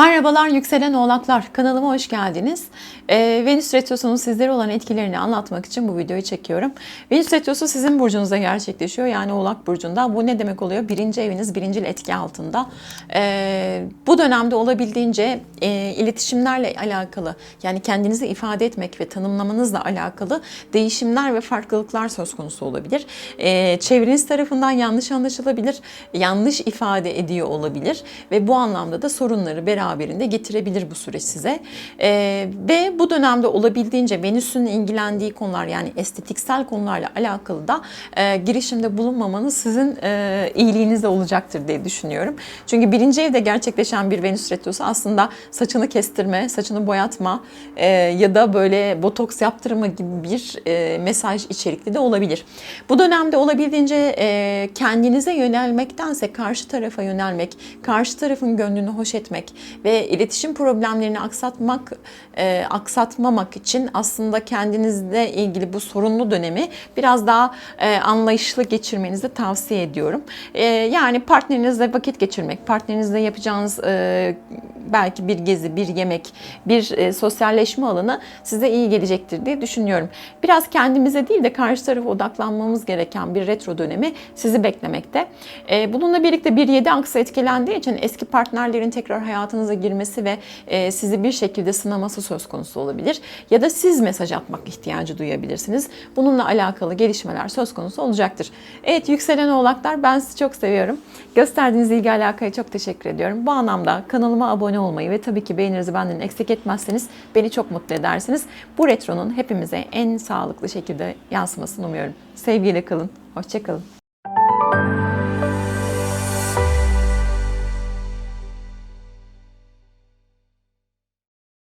My Merhabalar yükselen oğlaklar kanalıma hoş geldiniz. Ee, Venüs Retrosu'nun sizlere olan etkilerini anlatmak için bu videoyu çekiyorum. Venüs Retrosu sizin burcunuzda gerçekleşiyor yani oğlak burcunda. Bu ne demek oluyor? Birinci eviniz birincil etki altında. Ee, bu dönemde olabildiğince e, iletişimlerle alakalı yani kendinizi ifade etmek ve tanımlamanızla alakalı değişimler ve farklılıklar söz konusu olabilir. Ee, çevreniz tarafından yanlış anlaşılabilir, yanlış ifade ediyor olabilir ve bu anlamda da sorunları beraberinde getirebilir bu süreç size. Ee, ve bu dönemde olabildiğince Venüs'ün ilgilendiği konular yani estetiksel konularla alakalı da e, girişimde bulunmamanız sizin e, iyiliğinizde olacaktır diye düşünüyorum. Çünkü birinci evde gerçekleşen bir Venüs retrosu aslında saçını kestirme, saçını boyatma e, ya da böyle botoks yaptırma gibi bir e, mesaj içerikli de olabilir. Bu dönemde olabildiğince e, kendinize yönelmektense karşı tarafa yönelmek, karşı tarafın gönlünü hoş etmek ve iletişim problemlerini aksatmak, e, aksatmamak için aslında kendinizle ilgili bu sorunlu dönemi biraz daha e, anlayışlı geçirmenizi tavsiye ediyorum. E, yani partnerinizle vakit geçirmek, partnerinizle yapacağınız e, belki bir gezi, bir yemek, bir e, sosyalleşme alanı size iyi gelecektir diye düşünüyorum. Biraz kendimize değil de karşı tarafa odaklanmamız gereken bir retro dönemi sizi beklemekte. E, bununla birlikte bir 7 aksı etkilendiği için eski partnerlerin tekrar hayatınıza girmesi ve e, sizi bir şekilde sınaması söz konusu olabilir. Ya da siz mesaj atmak ihtiyacı duyabilirsiniz. Bununla alakalı gelişmeler söz konusu olacaktır. Evet yükselen oğlaklar ben sizi çok seviyorum. Gösterdiğiniz ilgi alakaya çok teşekkür ediyorum. Bu anlamda kanalıma abone olmayı ve tabii ki beğeninizi benden eksik etmezseniz beni çok mutlu edersiniz. Bu retronun hepimize en sağlıklı şekilde yansımasını umuyorum. Sevgiyle kalın. Hoşçakalın.